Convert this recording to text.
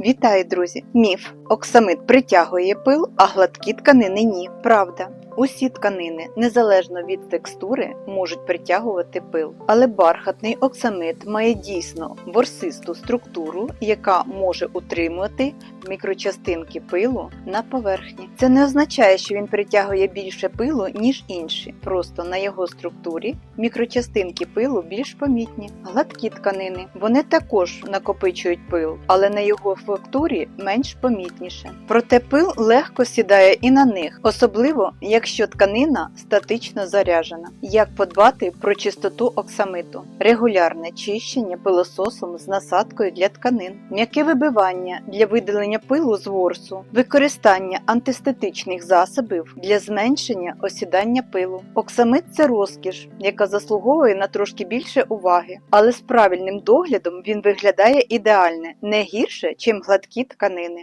Вітаю, друзі! Міф. Оксамит притягує пил, а гладкі тканини ні. Правда. Усі тканини, незалежно від текстури, можуть притягувати пил. Але бархатний оксамит має дійсно ворсисту структуру, яка може утримувати мікрочастинки пилу на поверхні. Це не означає, що він притягує більше пилу, ніж інші. Просто на його структурі мікрочастинки пилу більш помітні. Гладкі тканини. Вони також накопичують пил, але на його фактурі менш помітніше. Проте пил легко сідає і на них, особливо якщо тканина статично заряджена. Як подбати про чистоту оксамиту? Регулярне чищення пилососом з насадкою для тканин, м'яке вибивання для видалення пилу з ворсу, використання антистатичних засобів для зменшення осідання пилу. Оксамит це розкіш, яка заслуговує на трошки більше уваги, але з правильним доглядом він виглядає ідеальне, не гірше, чим гладкі тканини.